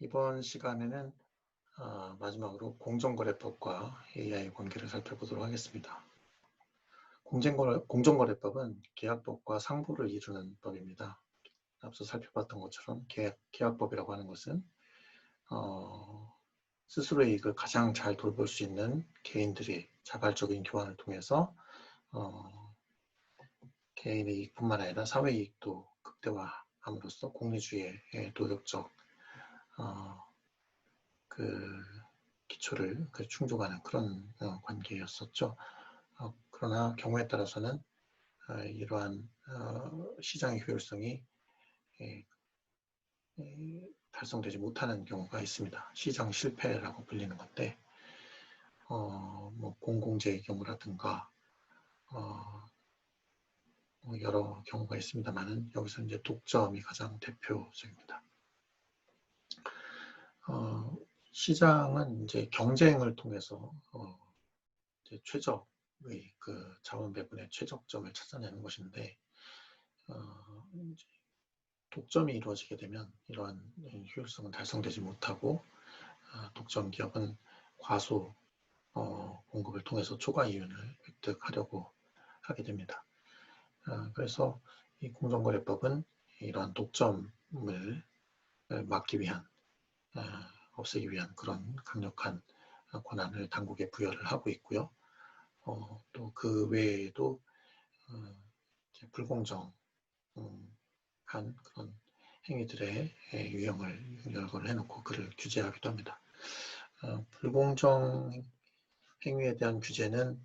이번 시간에는 어, 마지막으로 공정거래법과 AI 관계를 살펴보도록 하겠습니다. 공정거래, 공정거래법은 계약법과 상부를 이루는 법입니다. 앞서 살펴봤던 것처럼 계약, 계약법이라고 하는 것은 어, 스스로의 이익을 가장 잘 돌볼 수 있는 개인들이 자발적인 교환을 통해서 어, 개인의 이익뿐만 아니라 사회 이익도 극대화함으로써 공리주의의 도덕적 어, 그 기초를 그 충족하는 그런 어, 관계였었죠. 어, 그러나 경우에 따라서는 어, 이러한 어, 시장의 효율성이 예, 예, 달성되지 못하는 경우가 있습니다. 시장 실패라고 불리는 건데, 어, 뭐 공공재의 경우라든가 어, 뭐 여러 경우가 있습니다만은 여기서 이제 독점이 가장 대표적입니다. 어, 시장은 이제 경쟁을 통해서 어, 이제 최적의 그 자원 배분의 최적점을 찾아내는 것인데 어, 독점이 이루어지게 되면 이러한 효율성은 달성되지 못하고 어, 독점 기업은 과소 어, 공급을 통해서 초과 이윤을 획득하려고 하게 됩니다. 어, 그래서 이 공정거래법은 이러한 독점을 막기 위한 어, 없애기 위한 그런 강력한 권한을 당국에 부여를 하고 있고요. 어, 또 그 외에도 어, 불공정한 그런 행위들의 유형을 열거를 해놓고 그를 규제하기도 합니다. 어, 불공정 행위에 대한 규제는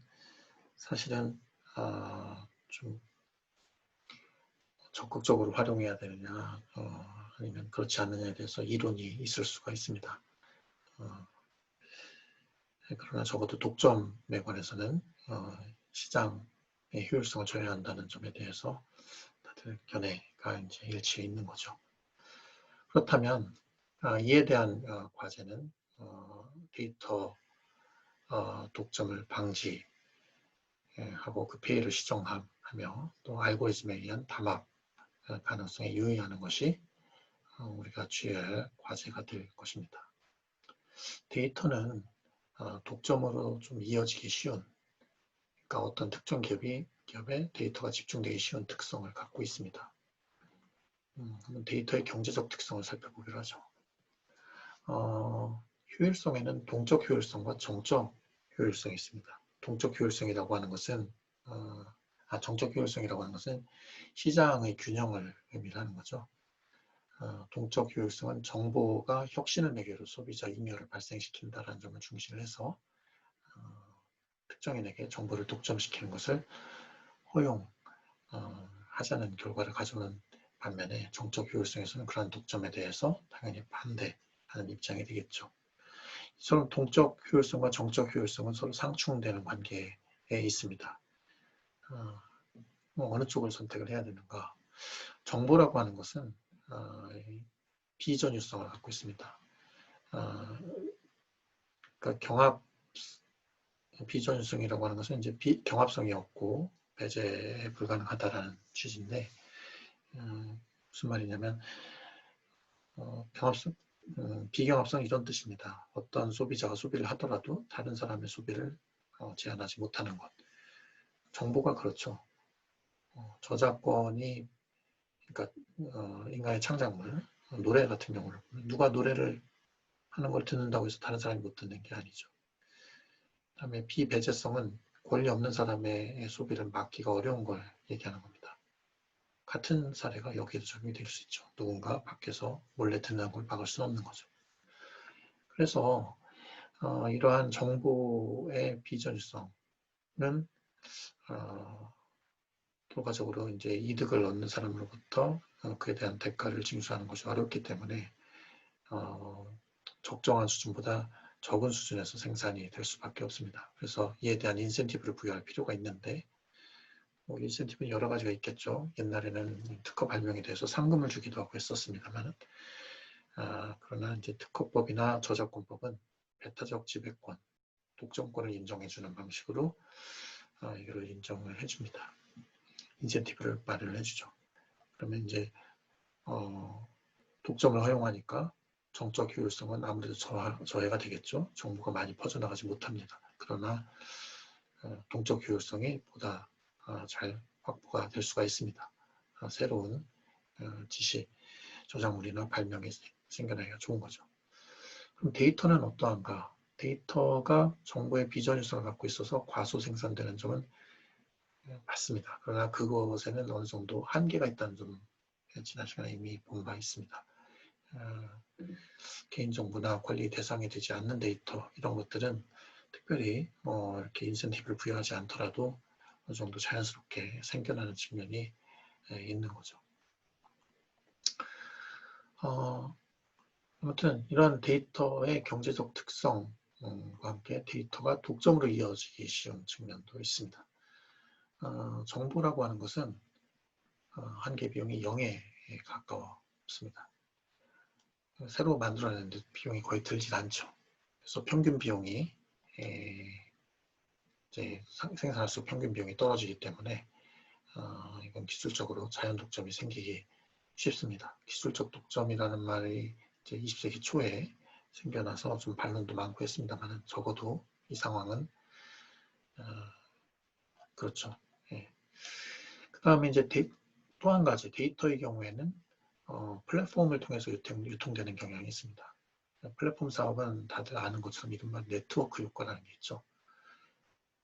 사실은 어, 좀 적극적으로 활용해야 되느냐 어, 아니면 그렇지 않느냐에 대해서 이론이 있을 수가 있습니다. 어, 네, 그러나 적어도 독점에 관해서는 어, 시장의 효율성을 저해한다는 점에 대해서 다들 견해가 이제 일치해 있는 거죠. 그렇다면 어, 이에 대한 어, 과제는 어, 데이터 어, 독점을 방지하고 그 피해를 시정하며 또 알고리즘에 의한 담합 가능성에 유의하는 것이 어, 우리가 취할 과제가 될 것입니다. 데이터는 어, 독점으로 좀 이어지기 쉬운, 그러니까 어떤 특정 기업이 기업에 데이터가 집중되기 쉬운 특성을 갖고 있습니다. 음, 데이터의 경제적 특성을 살펴보기로 하죠. 어, 효율성에는 동적 효율성과 정적 효율성이 있습니다. 동적 효율성이라고 하는 것은 어, 아, 정적 효율성이라고 하는 것은 시장의 균형을 의미하는 거죠. 어, 동적 효율성은 정보가 혁신을 매개로 소비자 잉여를 발생시킨다는 점을 중시를 해서 어, 특정인에게 정보를 독점시키는 것을 허용하자는 어, 결과를 가져오는 반면에 정적 효율성에서는 그러한 독점에 대해서 당연히 반대하는 입장이 되겠죠. 서로 동적 효율성과 정적 효율성은 서로 상충되는 관계에 있습니다. 어, 뭐 어느 쪽을 선택을 해야 되는가? 정보라고 하는 것은 어, 비전유성을 갖고 있습니다. 어, 그러니까 경합 비전유성이라고 하는 것은 이제 비, 경합성이 없고 배제에 불가능하다라는 취지인데 음, 무슨 말이냐면 어, 경합성, 음, 비경합성 이런 뜻입니다. 어떤 소비자가 소비를 하더라도 다른 사람의 소비를 어, 제한하지 못하는 것. 정보가 그렇죠. 어, 저작권이 그러니까 어, 인간의 창작물, 노래 같은 경우는 누가 노래를 하는 걸 듣는다고 해서 다른 사람이 못 듣는 게 아니죠. 그다음에 비배제성은 권리 없는 사람의 소비를 막기가 어려운 걸 얘기하는 겁니다. 같은 사례가 여기에도 적용이 될 수 있죠. 누군가 밖에서 몰래 듣는 걸 막을 수는 없는 거죠. 그래서 어, 이러한 정보의 비전유성은 어, 결과적으로 이제 이득을 얻는 사람으로부터 어, 그에 대한 대가를 징수하는 것이 어렵기 때문에 어, 적정한 수준보다 적은 수준에서 생산이 될 수밖에 없습니다. 그래서 이에 대한 인센티브를 부여할 필요가 있는데 뭐 인센티브는 여러 가지가 있겠죠. 옛날에는 특허 발명에 대해서 상금을 주기도 하고 했었습니다만 아, 그러나 이제 특허법이나 저작권법은 배타적 지배권, 독점권을 인정해주는 방식으로 아, 이걸 인정을 해줍니다. 인센티브를 마련을 해주죠. 그러면 이제 어, 독점을 허용하니까 정적 효율성은 아무래도 저하, 저해가 되겠죠. 정보가 많이 퍼져나가지 못합니다. 그러나 어, 동적 효율성이 보다 어, 잘 확보가 될 수가 있습니다. 어, 새로운 어, 지시 저작물이나 발명이 생겨나기가 좋은 거죠. 그럼 데이터는 어떠한가? 데이터가 정보의 비전유성을 갖고 있어서 과소 생산되는 점은 맞습니다. 그러나 그것에는 어느 정도 한계가 있다는 점 지난 시간에 이미 본 바 있습니다. 어, 개인정보나 관리 대상이 되지 않는 데이터 이런 것들은 특별히 뭐 이렇게 인센티브를 부여하지 않더라도 어느 정도 자연스럽게 생겨나는 측면이 있는 거죠. 어, 아무튼 이런 데이터의 경제적 특성과 함께 데이터가 독점으로 이어지기 쉬운 측면도 있습니다. 어, 정보라고 하는 것은 어, 한계 비용이 0에 가까웠습니다. 새로 만들어내는데 비용이 거의 들질 않죠. 그래서 평균 비용이 이제 생산할수록 평균 비용이 떨어지기 때문에 어, 이건 기술적으로 자연 독점이 생기기 쉽습니다. 기술적 독점이라는 말이 이제 20세기 초에 생겨나서 좀 반론도 많고 했습니다만 적어도 이 상황은 어, 그렇죠. 예. 그 다음에 이제 또 한 가지 데이터의 경우에는 어, 플랫폼을 통해서 유통, 유통되는 경향이 있습니다. 플랫폼 사업은 다들 아는 것처럼 이른바 네트워크 효과라는 게 있죠.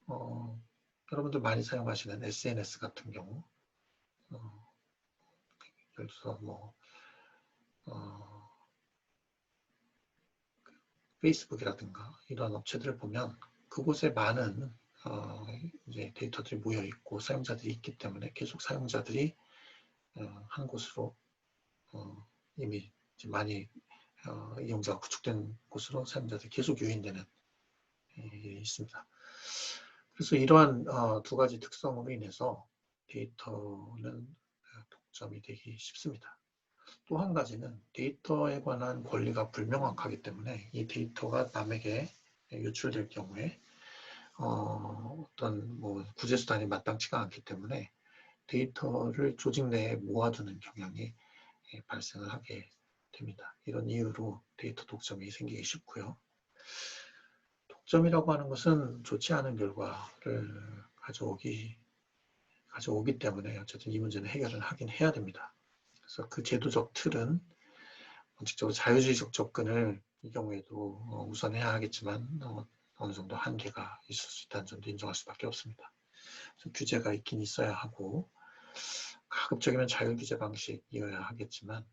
어, 여러분들 많이 사용하시는 SNS 같은 경우 어, 예를 들어서 뭐 어, 페이스북이라든가 이런 업체들을 보면 그곳에 많은 어, 이제 데이터들이 모여 있고 사용자들이 있기 때문에 계속 사용자들이 어, 한 곳으로 어, 이미 많이 어, 이용자가 구축된 곳으로 사용자들이 계속 유인되는 일이 있습니다. 그래서 이러한 어, 두 가지 특성으로 인해서 데이터는 독점이 되기 쉽습니다. 또 한 가지는 데이터에 관한 권리가 불명확하기 때문에 이 데이터가 남에게 유출될 경우에 어, 어떤 뭐 구제수단이 마땅치가 않기 때문에 데이터를 조직 내에 모아두는 경향이 발생을 하게 됩니다. 이런 이유로 데이터 독점이 생기기 쉽고요. 독점이라고 하는 것은 좋지 않은 결과를 가져오기 가져오기 때문에 어쨌든 이 문제는 해결을 하긴 해야 됩니다. 그래서 그 제도적 틀은 원칙적으로 자유주의적 접근을 이 경우에도 어, 우선해야 하겠지만 어, 어느 정도 한계가 있을 수 있다는 점도 인정할 수밖에 없습니다. 규제가 있긴 있어야 하고 가급적이면 자율 규제 방식이어야 하겠지만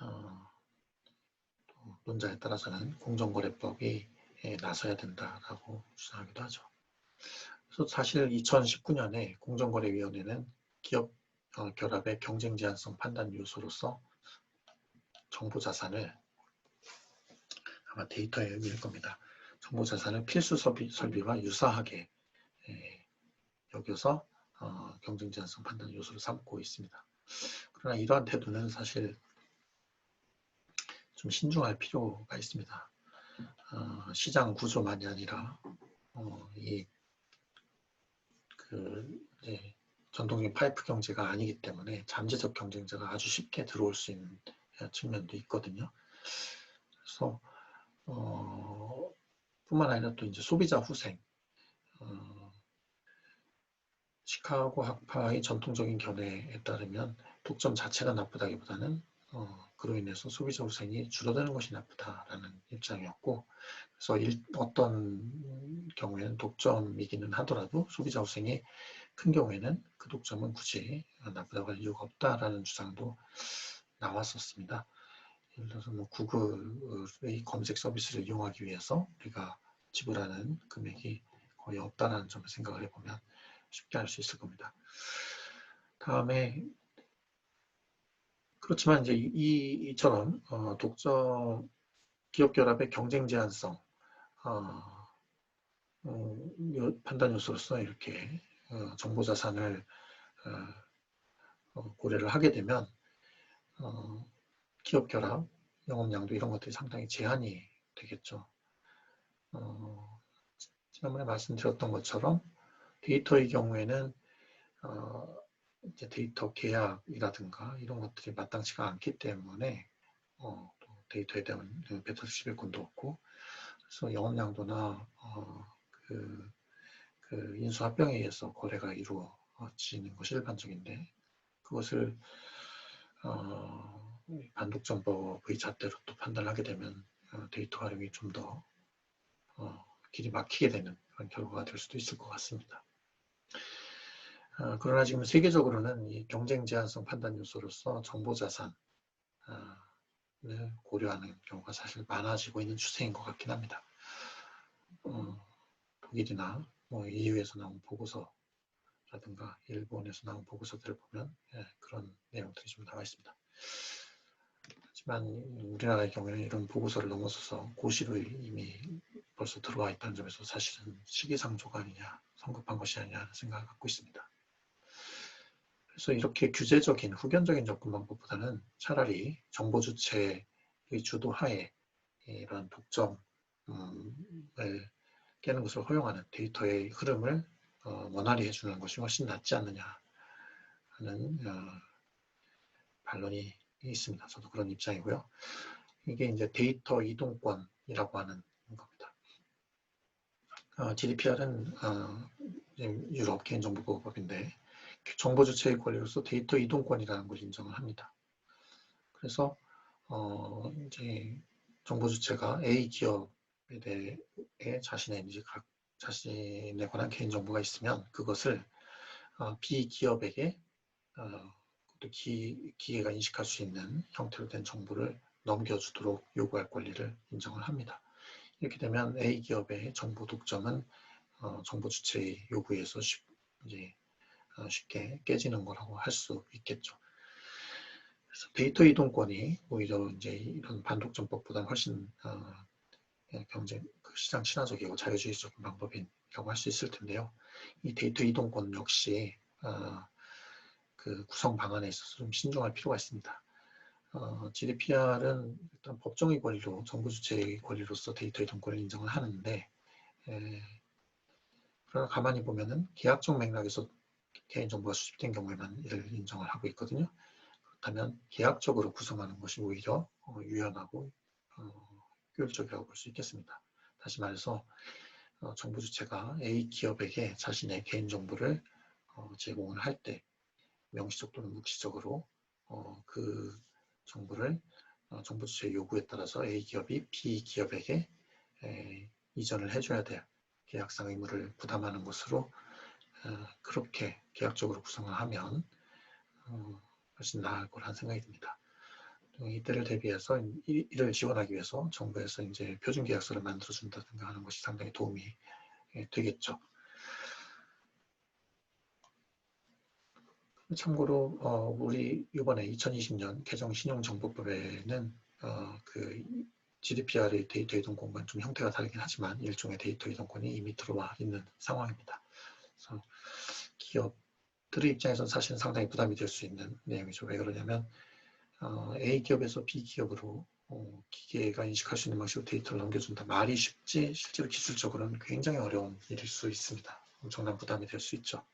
어, 논자에 따라서는 공정거래법이 예, 나서야 된다라고 주장하기도 하죠. 그래서 사실 2019년에 공정거래위원회는 기업 어, 결합의 경쟁 제한성 판단 요소로서 정보 자산을 아마 데이터의 의미일 겁니다. 정보 자산을 필수 설비, 설비와 유사하게 예, 여겨서 어, 경쟁 제한성 판단 요소를 삼고 있습니다. 그러나 이러한 태도는 사실 좀 신중할 필요가 있습니다. 어, 시장 구조만이 아니라 어, 이그 네, 전통적인 파이프 경제가 아니기 때문에 잠재적 경쟁자가 아주 쉽게 들어올 수 있는 측면도 있거든요. 그래서 어, 뿐만 아니라 또 이제 소비자 후생, 어, 시카고 학파의 전통적인 견해에 따르면 독점 자체가 나쁘다기보다는 어, 그로 인해서 소비자 후생이 줄어드는 것이 나쁘다라는 입장이었고 그래서 일, 어떤 경우에는 독점이기는 하더라도 소비자 후생이 큰 경우에는 그 독점은 굳이 나쁘다고 할 이유가 없다라는 주장도 나왔었습니다. 예를 들어서 뭐 구글의 검색 서비스를 이용하기 위해서 우리가 지불하는 금액이 거의 없다라는 점을 생각을 해보면 쉽게 알 수 있을 겁니다. 다음에 그렇지만 이제 이, 이처럼 어, 독점 기업 결합의 경쟁 제한성 어, 어, 판단 요소로서 이렇게 어, 정보 자산을 어, 어, 고려를 하게 되면 기업 결합, 영업량도 이런 것들이 상당히 제한이 되겠죠. 지난번에 말씀드렸던 것처럼 데이터의 경우에는 이제 데이터 계약이라든가 이런 것들이 마땅치가 않기 때문에 어, 또 데이터에 대한 배터리 시백권도 없고 그래서 영업량도나 어, 그, 그 인수합병에 의해서 거래가 이루어지는 것이 일반적인데 그것을 어, 반독점법의 잣대로 또 판단하게 되면 어, 데이터 활용이 좀더 어, 길이 막히게 되는 그런 결과가 될 수도 있을 것 같습니다. 어, 그러나 지금 세계적으로는 이 경쟁 제한성 판단 요소로서 정보 자산을 고려하는 경우가 사실 많아지고 있는 추세인 것 같긴 합니다. 어, 독일이나 뭐 EU에서 나온 보고서라든가 일본에서 나온 보고서들을 보면 예, 그런 내용들이 좀 나와 있습니다. 하지만 우리나라의 경우에는 이런 보고서를 넘어서서 고시로 이미 벌써 들어와 있다는 점에서 사실은 시기상조가 아니냐 성급한 것이 아니냐 하는 생각을 갖고 있습니다. 그래서 이렇게 규제적인 후견적인 접근 방법보다는 차라리 정보 주체의 주도하에 이런 독점을 깨는 것을 허용하는 데이터의 흐름을 어, 원활히 해주는 것이 훨씬 낫지 않느냐 하는 어, 반론이 있습니다. 저도 그런 입장이고요. 이게 이제 데이터 이동권이라고 하는 겁니다. 어, GDPR은 어, 유럽 개인정보보호법인데 정보 주체의 권리로서 데이터 이동권이라는 걸 인정을 합니다. 그래서 어, 이제 정보 주체가 A 기업에 대해 자신의 이제 각 자신에 관한 개인 정보가 있으면 그것을 어, B 기업에게 어, 또 기, 기계가 인식할 수 있는 형태로 된 정보를 넘겨주도록 요구할 권리를 인정을 합니다. 이렇게 되면 A 기업의 정보 독점은 어, 정보 주체의 요구에서 쉽, 이제 어, 쉽게 깨지는 거라고 할 수 있겠죠. 그래서 데이터 이동권이 오히려 이제 이런 반독점법보다 훨씬 어, 예, 경제 그 시장 친화적이고 자유주의적 방법이라고 할 수 있을 텐데요. 이 데이터 이동권 역시 어, 그 구성 방안에 있어서 좀 신중할 필요가 있습니다. 어, GDPR은 일단 법정의 권리로 정부 주체의 권리로서 데이터 이동권을 인정을 하는데 에, 그러나 가만히 보면은 계약적 맥락에서 개인정보가 수집된 경우에만 이를 인정을 하고 있거든요. 그렇다면 계약적으로 구성하는 것이 오히려 어, 유연하고 어, 효율적이라고 볼 수 있겠습니다. 다시 말해서 어, 정부 주체가 A 기업에게 자신의 개인정보를 어, 제공을 할때 명시적 또는 묵시적으로 어, 그 정보를 어, 정부 주체의 요구에 따라서 A 기업이 B 기업에게 에, 이전을 해줘야 될 계약상 의무를 부담하는 것으로 어, 그렇게 계약적으로 구성을 하면 어, 훨씬 나을 거라는 생각이 듭니다. 이때를 대비해서 이를 지원하기 위해서 정부에서 이제 표준 계약서를 만들어 준다든가 하는 것이 상당히 도움이 예, 되겠죠. 참고로 어, 우리 이번에 2020년 개정 신용정보법에는 어, 그 GDPR의 데이터 이동권과는 좀 형태가 다르긴 하지만 일종의 데이터 이동권이 이미 들어와 있는 상황입니다. 그래서 기업들의 입장에서는 사실은 상당히 부담이 될 수 있는 내용이죠. 왜 그러냐면 어, A 기업에서 B 기업으로 어, 기계가 인식할 수 있는 방식으로 데이터를 넘겨준다. 말이 쉽지 실제로 기술적으로는 굉장히 어려운 일일 수 있습니다. 엄청난 부담이 될 수 있죠.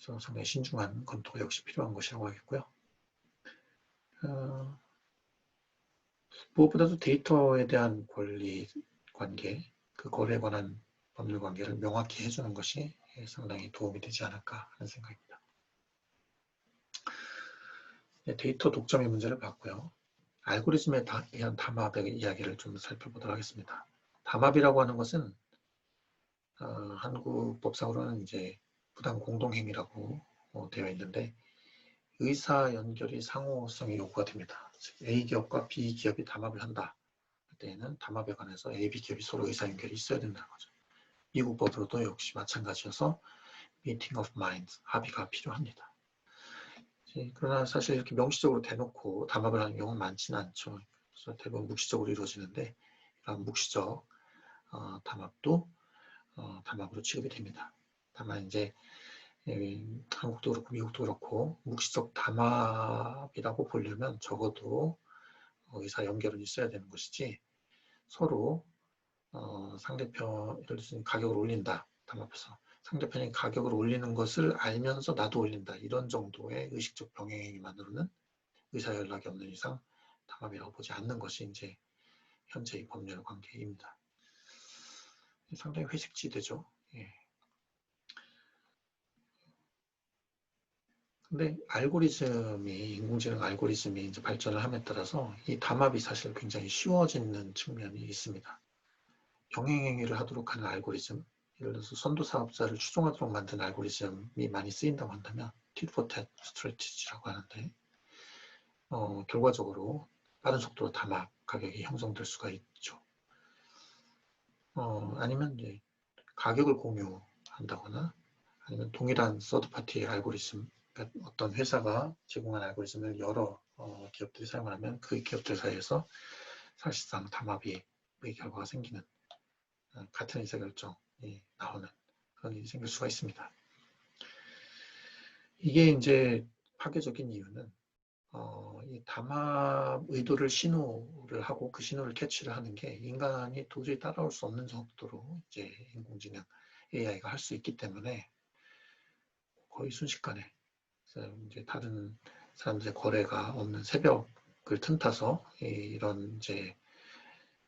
예, 그래서 상당히 신중한 검토가 역시 필요한 것이라고 하겠고요. 어, 무엇보다도 데이터에 대한 권리 관계, 그 거래에 관한 법률 관계를 명확히 해주는 것이 상당히 도움이 되지 않을까 하는 생각입니다. 네, 데이터 독점의 문제를 봤고요. 알고리즘에 대한 담합의 이야기를 좀 살펴보도록 하겠습니다. 담합이라고 하는 것은 어, 한국 법상으로는 이제 부당 공동행위라고 어, 되어 있는데 의사 연결이 상호성이 요구가 됩니다. A 기업과 B 기업이 담합을 한다. 그때는 담합에 관해서 A, B 기업이 서로 의사 연결이 있어야 된다는 거죠. 미국 법으로도 역시 마찬가지여서 meeting of minds, 합의가 필요합니다. 그러나 사실 이렇게 명시적으로 대놓고 담합을 하는 경우는 많지는 않죠. 그래서 대부분 묵시적으로 이루어지는데 이런 묵시적 어, 담합도 어, 담합으로 취급이 됩니다. 다만 이제 예, 한국도 그렇고 미국도 그렇고 묵시적 담합이라고 보려면 적어도 의사 연결은 있어야 되는 것이지 서로 어, 상대편 예를 들어서 가격을 올린다 담합해서 상대편이 가격을 올리는 것을 알면서 나도 올린다 이런 정도의 의식적 병행만으로는 의사 연락이 없는 이상 담합이라고 보지 않는 것이 이제 현재의 법률 관계입니다. 상당히 회식지대죠. 예. 근데 알고리즘이 인공지능 알고리즘이 이제 발전을 함에 따라서 이 담합이 사실 굉장히 쉬워지는 측면이 있습니다. 병행행위를 하도록 하는 알고리즘, 예를 들어서 선도 사업자를 추종하도록 만든 알고리즘이 많이 쓰인다고 한다면 tit-for-tat strategy라고 하는데 어, 결과적으로 빠른 속도로 담합 가격이 형성될 수가 있죠. 어, 아니면 이제 가격을 공유한다거나 아니면 동일한 서드파티 알고리즘 어떤 회사가 제공한 알고리즘을 여러 어, 기업들이 사용하면 그 기업들 사이에서 사실상 담합이 의 결과가 생기는 어, 같은 의사결정이 나오는 그런 일이 생길 수가 있습니다. 이게 이제 파괴적인 이유는 어, 이 담합 의도를 신호를 하고 그 신호를 캐치를 하는 게 인간이 도저히 따라올 수 없는 정도로 이제 인공지능 AI가 할 수 있기 때문에 거의 순식간에 이제 다른 사람들의 거래가 없는 새벽을 틈타서 이런 이제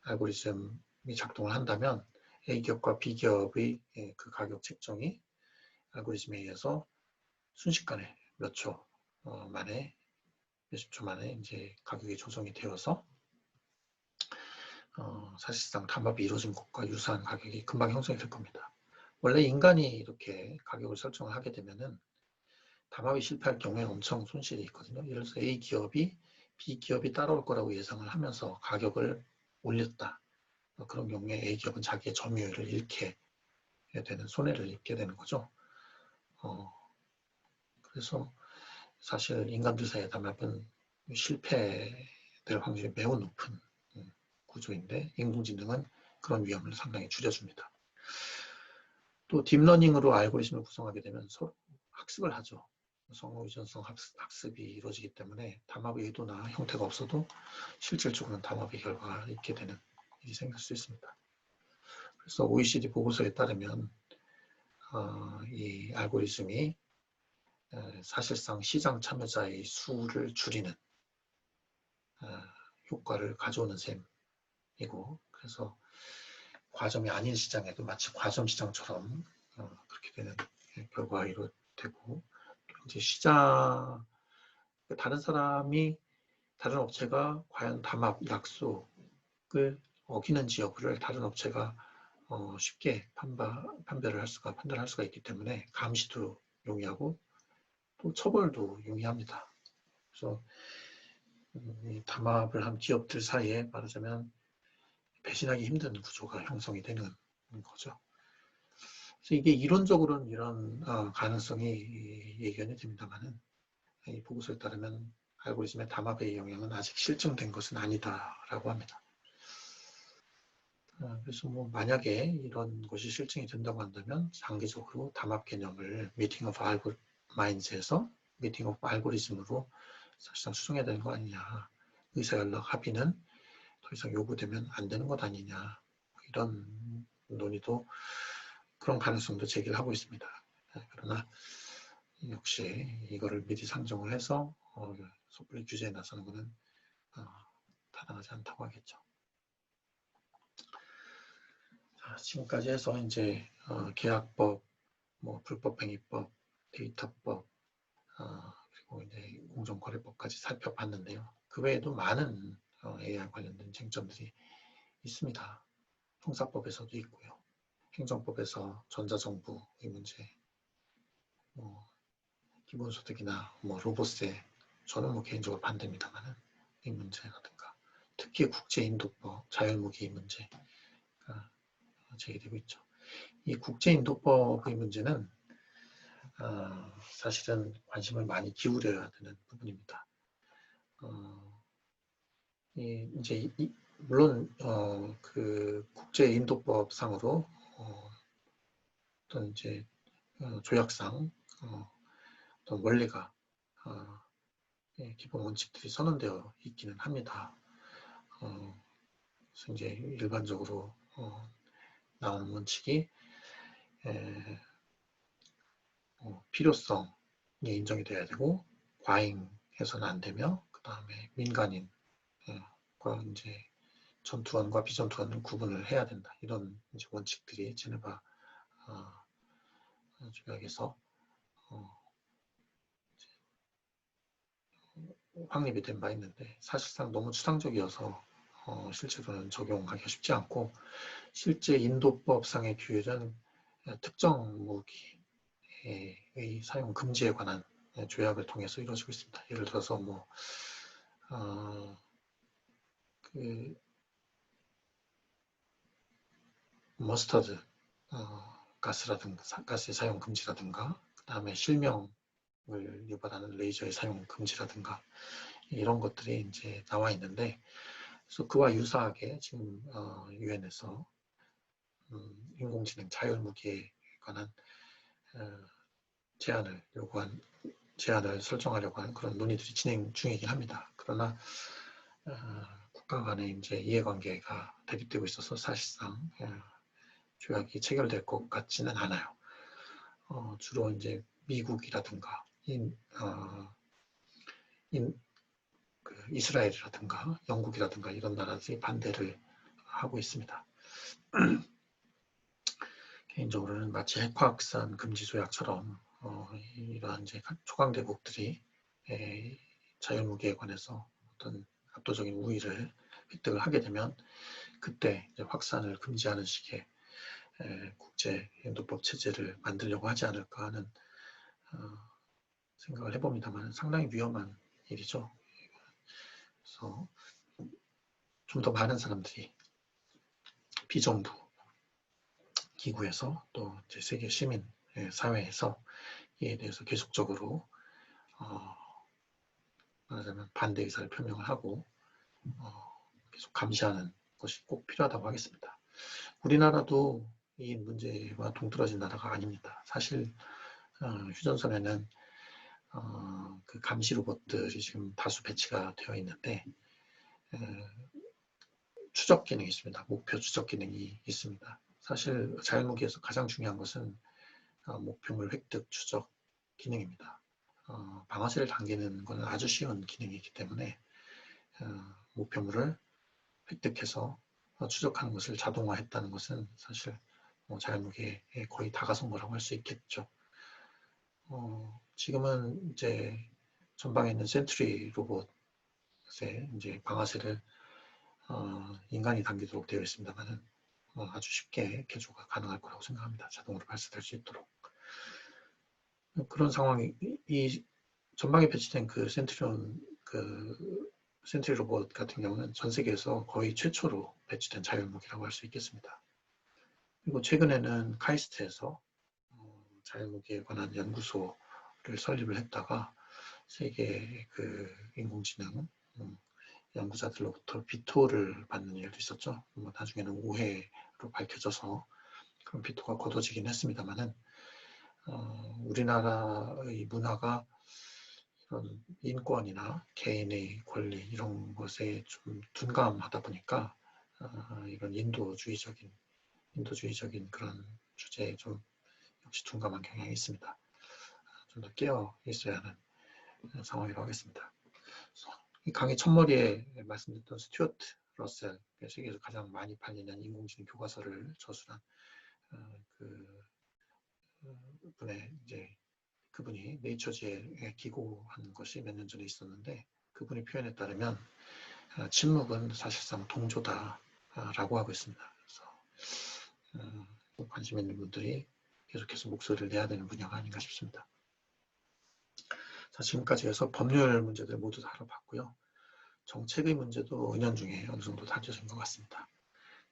알고리즘이 작동을 한다면 A 기업과 B 기업의 예, 그 가격 책정이 알고리즘에 의해서 순식간에 몇초 어, 만에 몇십 초 만에 이제 가격이 조정이 되어서 어, 사실상 담합이 이루어진 것과 유사한 가격이 금방 형성이 될 겁니다. 원래 인간이 이렇게 가격을 설정을 하게 되면은 담합이 실패할 경우에 엄청 손실이 있거든요. 예를 들어서 A 기업이 B 기업이 따라올 거라고 예상을 하면서 가격을 올렸다. 그런 경우에 A 기업은 자기의 점유율을 잃게 되는 손해를 입게 되는 거죠. 어, 그래서 사실 인간들 사이의 담합은 실패될 확률이 매우 높은 음, 구조인데 인공지능은 그런 위험을 상당히 줄여줍니다. 또 딥러닝으로 알고리즘을 구성하게 되면 서로 학습을 하죠. 성호 유전성 학습, 이 이루어지기 때문에 담합의 의도나 형태가 없어도 실질적으로는 담합의 결과가 있게 되는 일이 생길 수 있습니다. 그래서 OECD 보고서에 따르면 어, 이 알고리즘이 사실상 시장 참여자의 수를 줄이는 어, 효과를 가져오는 셈이고 그래서 과점이 아닌 시장에도 마치 과점 시장처럼 어, 그렇게 되는 결과가 이루어되고 이제 시장 다른 사람이 다른 업체가 과연 담합 약속을 어기는지 여부를 다른 업체가 어, 쉽게 판바, 판별을 할 수가 판단할 수가 있기 때문에 감시도 용이하고 또 처벌도 용이합니다. 그래서 이 담합을 한 기업들 사이에 말하자면 배신하기 힘든 구조가 형성이 되는 거죠. 그래서 이게 이론적으로는 이런 어, 가능성이 예견이 됩니다만은 이 보고서에 따르면 알고리즘의 담합의 영향은 아직 실증된 것은 아니다라고 합니다. 어, 그래서 뭐 만약에 이런 것이 실증이 된다고 한다면 장기적으로 담합 개념을 미팅 오브 알고 마인즈에서 미팅 오브 알고리즘으로 사실상 수정해야 되는 거 아니냐. 의사 연락 합의는 더 이상 요구되면 안 되는 것 아니냐. 이런 논의도 그런 가능성도 제기를 하고 있습니다. 네, 그러나 역시 이거를 미리 상정을 해서 어, 섣불리 규제에 나서는 것은 어, 타당하지 않다고 하겠죠. 자, 지금까지 해서 이제 어, 계약법, 뭐 불법행위법, 데이터법, 어, 그리고 이제 공정거래법까지 살펴봤는데요. 그 외에도 많은 어, AI 관련된 쟁점들이 있습니다. 형사법에서도 있고요. 행정법에서 전자정부의 문제, 뭐 기본소득이나 뭐 로봇세, 저는 뭐 개인적으로 반대입니다만은 이 문제라든가 특히 국제인도법, 자율무기 문제가 제기되고 있죠. 이 국제인도법의 문제는 어, 사실은 관심을 많이 기울여야 되는 부분입니다. 어, 이, 제 이, 물론 어, 그 국제인도법상으로 어, 어떤 이제 어, 조약상 어, 어떤 원리가 어, 예, 기본 원칙들이 선언되어 있기는 합니다. 어, 그래서 이제 일반적으로 어, 나오는 원칙이 에, 어, 필요성이 인정이 돼야 되고 과잉해서는 안 되며 그 그다음에 민간인과 이제 전투원과 비전투원을 구분을 해야 된다. 이런 원칙들이 제네바 어, 조약에서 어, 확립이 된 바 있는데 사실상 너무 추상적이어서 어, 실제로는 적용하기가 쉽지 않고 실제 인도법상의 규율은 특정 무기의 사용 금지에 관한 조약을 통해서 이루어지고 있습니다. 예를 들어서 뭐 어, 그 머스터드 어, 가스라든가 가스의 사용 금지라든가 그 다음에 실명을 유발하는 레이저의 사용 금지라든가 이런 것들이 이제 나와 있는데 그래서 그와 유사하게 지금 어, 유엔에서 음, 인공지능 자율무기에 관한 어, 제한을 요구한 제한을 설정하려고 하는 그런 논의들이 진행 중이긴 합니다. 그러나 어, 국가 간의 이제 이해관계가 대립되고 있어서 사실상 어, 조약이 체결될 것 같지는 않아요. 어, 주로 이제 미국이라든가 인, 어, 인, 그 이스라엘이라든가 영국이라든가 이런 나라들이 반대를 하고 있습니다. 개인적으로는 마치 핵화 확산 금지 조약처럼 어, 이러한 이제 초강대국들이 에, 자유무기에 관해서 어떤 압도적인 우위를 획득을 하게 되면 그때 확산을 금지하는 식의 에, 국제 인도법 체제를 만들려고 하지 않을까 하는 어, 생각을 해봅니다만 상당히 위험한 일이죠. 그래서 좀 더 많은 사람들이 비정부 기구에서 또 세계 시민 사회에서 이에 대해서 계속적으로 어, 말하자면 반대 의사를 표명을 하고 어, 계속 감시하는 것이 꼭 필요하다고 하겠습니다. 우리나라도 이 문제와 동떨어진 나라가 아닙니다. 사실 어, 휴전선에는 어, 그 감시 로봇들이 지금 다수 배치가 되어 있는데 에, 추적 기능이 있습니다. 목표 추적 기능이 있습니다. 사실 자율무기에서 가장 중요한 것은 어, 목표물 획득 추적 기능입니다. 어, 방아쇠를 당기는 것은 아주 쉬운 기능이기 때문에 어, 목표물을 획득해서 어, 추적하는 것을 자동화했다는 것은 사실 뭐 자연무기에 거의 다가선 거라고 할 수 있겠죠. 어, 지금은 이제 전방에 있는 센트리 로봇에 이제 방아쇠를 어, 인간이 당기도록 되어 있습니다만은 어, 아주 쉽게 개조가 가능할 거라고 생각합니다. 자동으로 발사될 수 있도록. 그런 상황이 이 전방에 배치된 그 센트리온 그 센트리 로봇 같은 경우는 전 세계에서 거의 최초로 배치된 자율무기라고 할 수 있겠습니다. 그리고 최근에는 카이스트에서 어, 자율무기에 관한 연구소를 설립을 했다가 세계 그 인공지능 음, 연구자들로부터 비토를 받는 일도 있었죠. 뭐 나중에는 오해로 밝혀져서 그런 비토가 거둬지긴 했습니다만은 어, 우리나라의 문화가 이런 인권이나 개인의 권리 이런 것에 좀 둔감하다 보니까 어, 이런 인도주의적인 인도주의적인 그런 주제에 좀 역시 둔감한 경향이 있습니다. 좀 더 깨어 있어야 하는 상황이라고 하겠습니다. 이 강의 첫머리에 말씀드렸던 스튜어트 러셀 세계에서 가장 많이 팔리는 인공지능 교과서를 저술한 어, 그 어, 분의 이제 그분이 네이처지에 기고한 것이 몇 년 전에 있었는데 그분의 표현에 따르면 어, 침묵은 사실상 동조다라고 하고 있습니다. 그래서 관심 있는 분들이 계속해서 목소리를 내야 되는 분야가 아닌가 싶습니다. 자, 지금까지 해서 법률 문제들 모두 다뤄봤고요. 정책의 문제도 은연 중에 어느 정도 다져진 것 같습니다.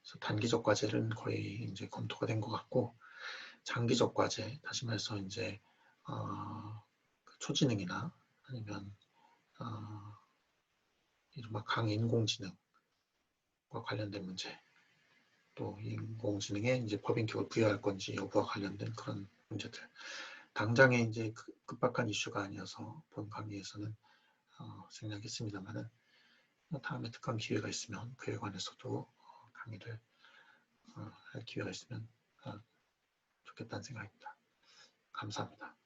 그래서 단기적 과제는 거의 이제 검토가 된 것 같고 장기적 과제, 다시 말해서 이제 어, 그 초지능이나 아니면 어, 이른바 강인공지능과 관련된 문제, 또 인공지능에 이제 법인격을 부여할 건지 여부와 관련된 그런 문제들 당장의 이제 급박한 이슈가 아니어서 본 강의에서는 어, 생략했습니다만은 다음에 특강 기회가 있으면 그에 관해서도 어, 강의를 어, 할 기회가 있으면 어, 좋겠다는 생각입니다. 감사합니다.